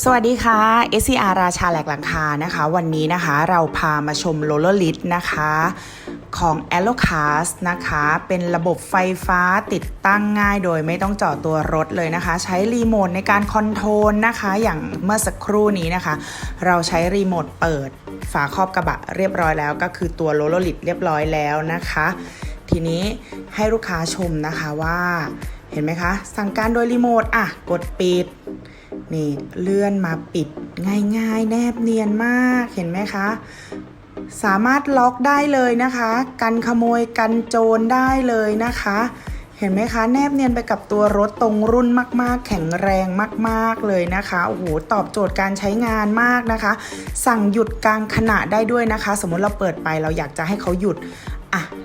สวัสดีค่ะ SCR ราชาแหลกหลังคานะคะ วันนี้นะคะเราพามาชมโรลเลอร์ลิ t นะคะของ a l o c a s นะคะ เป็นระบบไฟฟ้าติดตั้งง่ายโดยไม่ต้องเจาะตัวรถเลยนะคะ ใช้รีโมทในการคอนโทรลนะคะ อย่างเมื่อสักครู่นี้นะคะ เราใช้รีโมทเปิดฝาครอบกระบะเรียบร้อยแล้ว ก็คือตัวโรลเลอร์ลิ t เรียบร้อยแล้วนะคะ ทีนี้ให้ลูกค้าชมนะคะว่า เห็นไหมคะ สั่งการโดยรีโมทอะกดปิด นี่เลื่อนมาปิดง่ายๆ แนบเนียนมากเห็นไหมคะ สามารถล็อกได้เลยนะคะ กันขโมยกันโจรได้เลยนะคะ เห็นไหมคะแนบเนียนไปกับตัวรถตรงรุ่นมาก ๆ แข็งแรงมาก ๆเลยนะคะโอ้โหตอบโจทย์การใช้งานมากนะคะ สั่งหยุดกลางขณะได้ด้วยนะคะ สมมติเราเปิดไปเราอยากจะให้เขาหยุด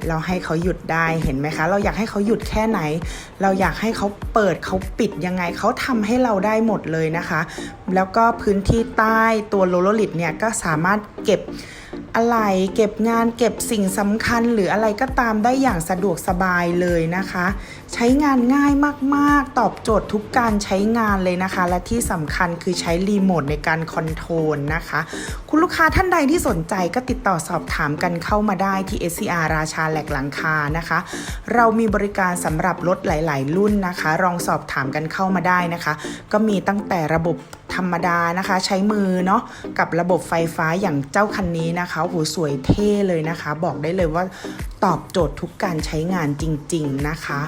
เราให้เขาหยุดได้เห็นไหมคะ เราอยากให้เขาหยุดแค่ไหน เราอยากให้เขาเปิดเขาปิดยังไงเขาทำให้เราได้หมดเลยนะคะ แล้วก็พื้นที่ใต้ตัวโลโลลิตเนี่ยก็สามารถเก็บ อะไรเก็บงานเก็บสิ่งสำคัญหรืออะไรก็ตามได้อย่างสะดวกสบายเลยนะคะ ใช้งานง่ายมาก ๆ ตอบโจทย์ทุกการใช้งานเลยนะคะ และที่สำคัญคือใช้รีโมทในการคอนโทรลนะคะ คุณลูกค้าท่านใดที่สนใจก็ติดต่อสอบถามกันเข้ามาได้ที่ SCR ราชาแหลกหลังคานะคะ เรามีบริการสำหรับรถหลาย ๆ รุ่นนะคะ ลองสอบถามกันเข้ามาได้นะคะ ก็มีตั้งแต่ระบบธรรมดานะคะ ใช้มือเนาะกับระบบไฟฟ้าอย่างเจ้าคันนี้นะคะโอ้โหสวยเท่เลยนะคะ บอกได้เลยว่าตอบโจทย์ทุกการใช้งานจริง ๆ นะคะ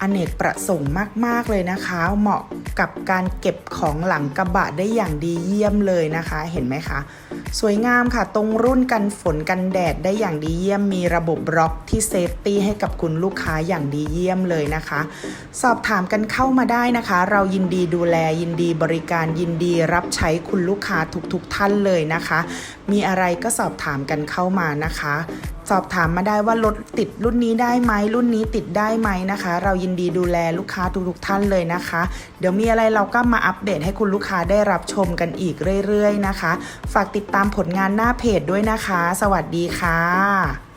อเนกประสงค์มาก ๆ เลยนะคะ เหมาะ กับการเก็บของหลังกระบะได้อย่างดีเยี่ยมเลยนะคะ เห็นไหมคะ สวยงามค่ะ ตรงรุ่นกันฝนกันแดดได้อย่างดีเยี่ยม มีระบบบล็อกที่เซฟตี้ให้กับคุณลูกค้าอย่างดีเยี่ยมเลยนะคะ สอบถามกันเข้ามาได้นะคะ เรายินดีดูแลยินดีบริการยินดีรับใช้คุณลูกค้าทุกๆทท่านเลยนะคะ มีอะไรก็สอบถามกันเข้ามานะคะ สอบถามมาได้ว่ารถติดรุ่นนี้ได้ไหมรุ่นนี้ติดได้ไหมนะคะ เรายินดีดูแลลูกค้าทุกๆท่านเลยนะคะ เดี๋ยวมีอะไรเราก็มาอัปเดตให้คุณลูกค้าได้รับชมกันอีกเรื่อยๆนะคะ ฝากติดตามผลงานหน้าเพจด้วยนะคะ สวัสดีค่ะ